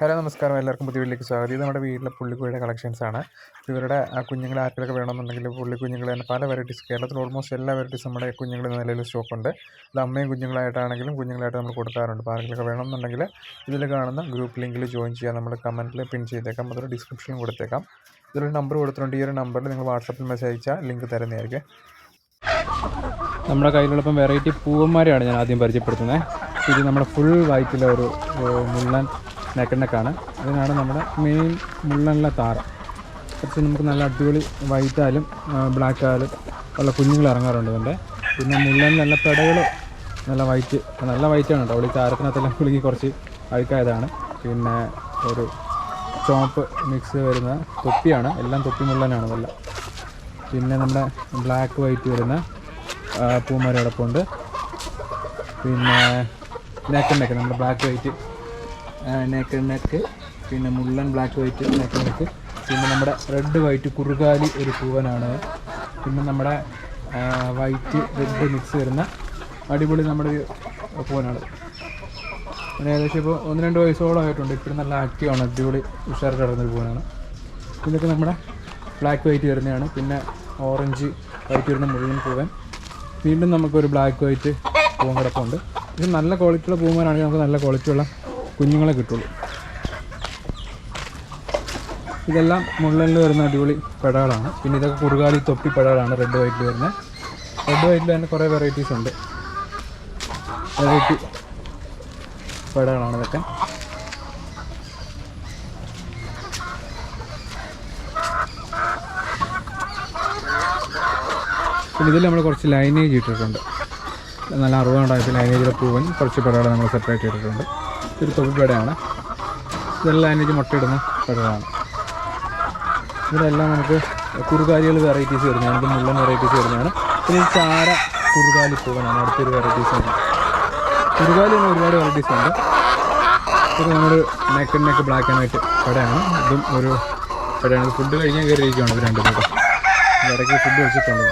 Hello നമസ്കാരം. എല്ലാവർക്കും പുതിയ വീട്ടിലേക്ക് സ്വാഗതം. ഇത് നമ്മുടെ വീട്ടിലെ പുള്ളിക്കുഴിയുടെ കളക്ഷൻസ് ആണ്. ഇവരുടെ കുഞ്ഞുങ്ങൾ ആർക്കൊക്കെ വേണമെന്നുണ്ടെങ്കിൽ പുള്ളിക്കുഞ്ഞുങ്ങൾ തന്നെ പല വെറൈറ്റീസ് കേരളത്തിൽ ഓൾമോസ്റ്റ് എല്ലാ വെറൈറ്റീസ് നമ്മുടെ കുഞ്ഞുങ്ങൾ സ്റ്റോക്ക് സ്റ്റോക്കുണ്ട് അത് അമ്മയും കുഞ്ഞുങ്ങളായിട്ടാണെങ്കിലും കുഞ്ഞുങ്ങളായിട്ട് നമ്മൾ കൊടുക്കാറുണ്ട്. അപ്പോൾ ആർക്കിലൊക്കെ വേണമെന്നുണ്ടെങ്കിൽ ഇതിൽ കാണുന്ന ഗ്രൂപ്പ് ലിങ്കിൽ ജോയിൻ ചെയ്യാൻ നമ്മൾ കമന്റിൽ പിൻ ചെയ്തേക്കാം. അതൊരു ഡിസ്ക്രിപ്ഷനിൽ കൊടുത്തേക്കാം. ഇതിലൊരു നമ്പർ കൊടുത്തിട്ടുണ്ട്. ഈ ഒരു നമ്പറിൽ നിങ്ങൾ വാട്സപ്പിൽ മെസ്സേജ് അയച്ചാൽ ലിങ്ക് തരുന്നതായിരിക്കും. നമ്മുടെ കയ്യിലുള്ളപ്പം വെറൈറ്റി പൂവന്മാരെയാണ് ഞാൻ ആദ്യം പരിചയപ്പെടുത്തുന്നത്. ഇത് നമ്മുടെ ഫുൾ വൈറ്റിലെ ഒരു മുള്ളൻ നെക്കണ്ണക്കാണ് അതിനാണ് നമ്മുടെ മെയിൻ മുള്ളനിലെ താറ കുറച്ച് നമുക്ക് നല്ല അടിപൊളി വൈറ്റാലും ബ്ലാക്ക് ആയാലും ഉള്ള കുഞ്ഞുങ്ങൾ ഇറങ്ങാറുണ്ട് ഇതിന്റെ. പിന്നെ മുള്ളൻ നല്ല പെടകൾ നല്ല വൈറ്റ് നല്ല വൈറ്റാണ് കേട്ടോ. ഉള്ളി താരത്തിനകത്തെല്ലാം കുലുങ്ങി കുറച്ച് അഴുക്കായതാണ്. പിന്നെ ഒരു ചോപ്പ് മിക്സ് വരുന്ന തൊപ്പിയാണ്. എല്ലാം തൊപ്പി മുള്ളനാണ് ഇതെല്ലാം പിന്നെ നമ്മുടെ ബ്ലാക്ക് വൈറ്റ് വരുന്ന പൂമരയോടൊപ്പം ഉണ്ട്. പിന്നെ നെക്ക് നെക്ക് നമ്മുടെ ബ്ലാക്ക് വൈറ്റ് നെക്ക് നെക്ക് പിന്നെ മുള്ളൻ ബ്ലാക്ക് വൈറ്റ് നെക്ക് നെക്ക് പിന്നെ നമ്മുടെ റെഡ് വൈറ്റ് കുറുകാലി ഒരു പൂവനാണ് പിന്നെ നമ്മുടെ വൈറ്റ് റെഡ് മിക്സ് വരുന്ന അടിപൊളി നമ്മുടെ ഒരു പൂവനാണ് പിന്നെ ഏകദേശം ഇപ്പോൾ ഒന്ന് രണ്ട് വയസ്സോളം ആയിട്ടുണ്ട്. ഇപ്പോഴും നല്ല ആക്റ്റീവാണ് അടിപൊളി ഉഷാർ കിടന്നൊരു പൂവനാണ്. ഇതൊക്കെ നമ്മുടെ ബ്ലാക്ക് വൈറ്റ് വരുന്നതാണ്. പിന്നെ ഓറഞ്ച് വൈറ്റ് വരുന്ന മുഴുവൻ പൂവൻ. വീണ്ടും നമുക്കൊരു ബ്ലാക്ക് വൈറ്റ് പൂവൻ കിടപ്പുണ്ട്. ഇത് നല്ല ക്വാളിറ്റിയുള്ള പൂവനാണെങ്കിൽ നമുക്ക് നല്ല ക്വാളിറ്റിയുള്ള കുഞ്ഞുങ്ങളെ കിട്ടുള്ളൂ. ഇതെല്ലാം മുള്ളനിൽ വരുന്ന അടിപൊളി പെടകളാണ് പിന്നെ ഇതൊക്കെ കുറുകാലി തൊപ്പി പെടകളാണ് റെഡ് വൈറ്റിൽ വരുന്നത്. റെഡ് വൈറ്റിൽ തന്നെ കുറേ വെറൈറ്റീസ് ഉണ്ട്. വെറൈറ്റി പെടകളാണ് ഇതൊക്കെ. പിന്നെ ഇതിൽ നമ്മൾ കുറച്ച് ലൈനേജ് ഇട്ടിട്ടുണ്ട്. നല്ല അറിവുണ്ടായിട്ട് ലൈനേജിലെ പൂവൻ കുറച്ച് പെടകൾ നമ്മൾ സെപ്പറേറ്റ് ഇട്ടിട്ടുണ്ട്. ഇതൊരു തൊപ്പിപ്പേടയാണ് ഇതെല്ലാം എനിക്ക് മുട്ടയിടുന്ന പേടയാണ് ഇതിലെല്ലാം നമുക്ക് കുറുകാലികൾ വെറൈറ്റീസ് വരുന്നതാണ്. ഇത് മുള്ളൻ വെറൈറ്റീസ് വരുന്നതാണ്. പിന്നെ ചാര കുറുകാലി പൂവനാണ്. അടുത്തൊരു വെറൈറ്റീസ് ഉണ്ട്. കുറുകാലി തന്നെ ഒരുപാട് വെറൈറ്റീസ് ഉണ്ട്. ഇത് നമ്മുടെ neck and neck black and white പെടയാണ് ഇതും ഒരു പെടയാണ് ഫുഡ് കഴിക്കാൻ കയറിയിരിക്കുകയാണ് ഇത് രണ്ടും കൂടെ ഇടയ്ക്ക് ഫുഡ് വെച്ചിട്ടുണ്ട്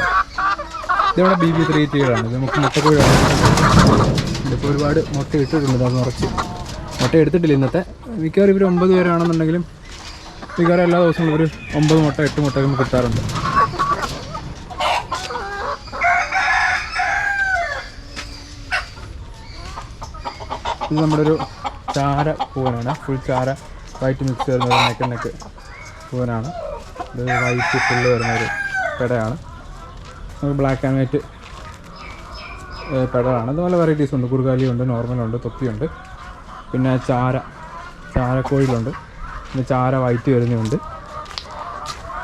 ഇതിവിടെ ബി ബി ത്രീ ത്രീകളാണ് ഇത് നമുക്ക് മുട്ടക്കോഴിയാണ് ഇതിപ്പോൾ ഒരുപാട് മുട്ട ഇട്ടിട്ടുണ്ട്. അത് നിറച്ച് മുട്ട എടുത്തിട്ടില്ല ഇന്നത്തെ. മിക്കവാറും ഇവർ ഒമ്പത് പേരാണെന്നുണ്ടെങ്കിലും മിക്കവാറും എല്ലാ ദിവസവും ഒരു ഒമ്പത് മുട്ട എട്ട് മുട്ട നമുക്ക് കിട്ടാറുണ്ട്. ഇത് നമ്മുടെ ഒരു ചാര പൂവനാണ്. ഫുൾ ചാര വൈറ്റ് മിക്സ് വരുന്ന ഒരു നെക്ക് നെക്ക് പൂവനാണ്. ഇത് വൈറ്റ് ഫുള്ള് വരുന്ന ഒരു പെടയാണ്. ബ്ലാക്ക് ആൻഡ് വൈറ്റ് പെടലാണ് ഇത് പല വെറൈറ്റീസ് ഉണ്ട്. കുറുകാലിയുണ്ട് നോർമലുണ്ട് തൊപ്പിയുണ്ട്. പിന്നെ ചാര ചാരക്കോഴിലുണ്ട് പിന്നെ ചാര വൈറ്റ് വരുന്നുണ്ട്.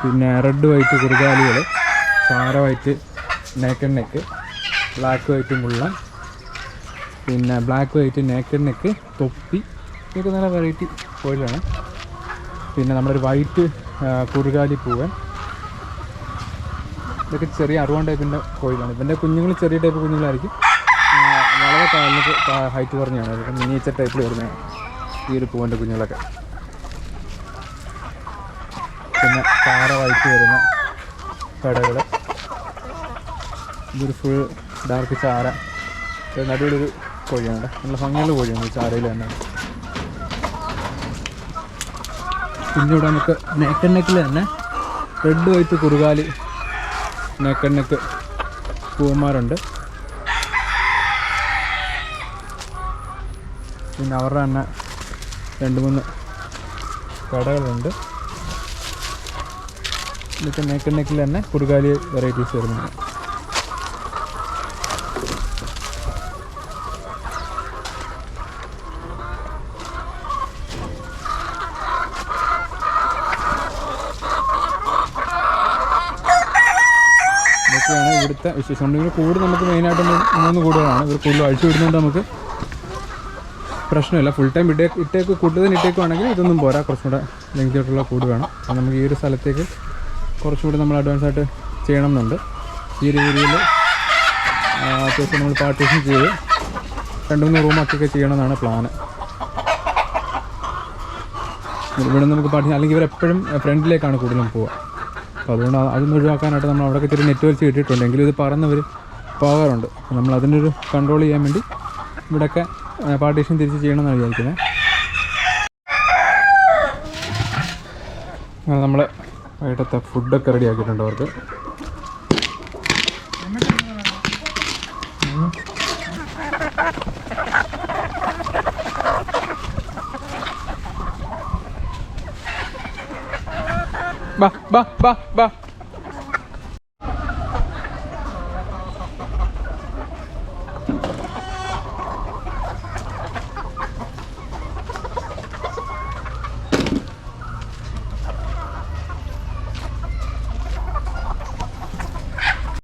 പിന്നെ റെഡ് വൈറ്റ് കുറുകാലികൾ ചാര വൈറ്റ് നേക്കൻ നെക്ക് ബ്ലാക്ക് വൈറ്റ് മുള്ള പിന്നെ ബ്ലാക്ക് വൈറ്റ് നേക്കൻ നെക്ക് തൊപ്പി ഇതൊക്കെ നല്ല വെറൈറ്റി കോഴിലാണ് പിന്നെ നമ്മുടെ ഒരു വൈറ്റ് കുറുകാലി പൂവൻ. ഇതൊക്കെ ചെറിയ അറുപൻ ടൈപ്പിന്റെ കോഴികളാണ്. ഇവന്റെ കുഞ്ഞുങ്ങൾ ചെറിയ ടൈപ്പ് കുഞ്ഞുങ്ങളായിരിക്കും. വളരെ കാലിന് ഹൈറ്റ് കുറഞ്ഞാണ് മിനിയേച്ചർ ടൈപ്പിൽ വരുന്നത് ഈ ഒരു പൂവന്റെ കുഞ്ഞുങ്ങളൊക്കെ. പിന്നെ ചാര വൈറ്റ് വരുന്ന കടകൾ ഇതൊരു ഫുൾ ഡാർക്ക് ചാര. നടുവിലൊരു കോഴിയാണ്. നല്ല ഭംഗിയുള്ള കോഴിയാണ് ചാരയിൽ തന്നെ. പിന്നെ നമുക്ക് നേക്കൻ നെക്കിൽ തന്നെ റെഡ് വൈറ്റ് കുറുകാലി നെക്കൻ നെക്ക് പൂവന്മാരുണ്ട്. പിന്നെ അവരുടെ തന്നെ രണ്ട് മൂന്ന് കടകളുണ്ട്. ഇതൊക്കെ നെക്കൻ നെക്കിൽ തന്നെ കുറുകാലി വെറൈറ്റീസ് വരുന്നുണ്ട് ഇതൊക്കെയാണ് ഇവിടുത്തെ വിശേഷം ഉണ്ടെങ്കിൽ കൂട് നമുക്ക് മെയിനായിട്ട് മൂന്ന് കൂടുകളാണ്. ഇവർ കൂടുതൽ അഴിച്ചു വിടുന്നതുകൊണ്ട് നമുക്ക്. പ്രശ്നമില്ല. ഫുൾ ടൈം ഇട്ടേ ഇട്ടേക്ക് കൂടുതൽ ഇട്ടേക്കുവാണെങ്കിൽ ഇതൊന്നും പോരാ. കുറച്ചും കൂടെ ലെങ്ത് ആയിട്ടുള്ള കൂട് വേണം. അപ്പോൾ നമുക്ക് ഈ ഒരു സ്ഥലത്തേക്ക് കുറച്ചും കൂടി നമ്മൾ അഡ്വാൻസ് ആയിട്ട് ചെയ്യണം എന്നുണ്ട് ഈ ഒരു ഏരിയയിൽ അത്യാവശ്യം നമ്മൾ പാർട്ടീഷൻ ചെയ്ത് രണ്ട് മൂന്ന് റൂമാക്കിയൊക്കെ ചെയ്യണമെന്നാണ് പ്ലാന് ഇവിടെ നമുക്ക് പാർട്ടി അല്ലെങ്കിൽ ഇവരെപ്പോഴും ഫ്രണ്ടിലേക്കാണ് കൂടുതലും പോവുക. അപ്പോൾ അതുകൊണ്ട് അതൊന്നും ഒഴിവാക്കാനായിട്ട് നമ്മൾ അവിടെയൊക്കെ ഇത്തിരി നെറ്റ് വലിച്ച് കിട്ടിയിട്ടുണ്ട്. എങ്കിലും ഇത് പറന്നവർ പോകാറുണ്ട്. നമ്മൾ അതിനൊരു കൺട്രോൾ ചെയ്യാൻ വേണ്ടി ഇവിടെയൊക്കെ പാർട്ടീഷൻ തിരിച്ച് ചെയ്യണമെന്നാണ് വിചാരിക്കുന്നത് അങ്ങനെ നമ്മൾ വൈകിട്ടത്തെ ഫുഡൊക്കെ റെഡി ആക്കിയിട്ടുണ്ട് അവർക്ക്. ബാ ബാ ബാ ബാ.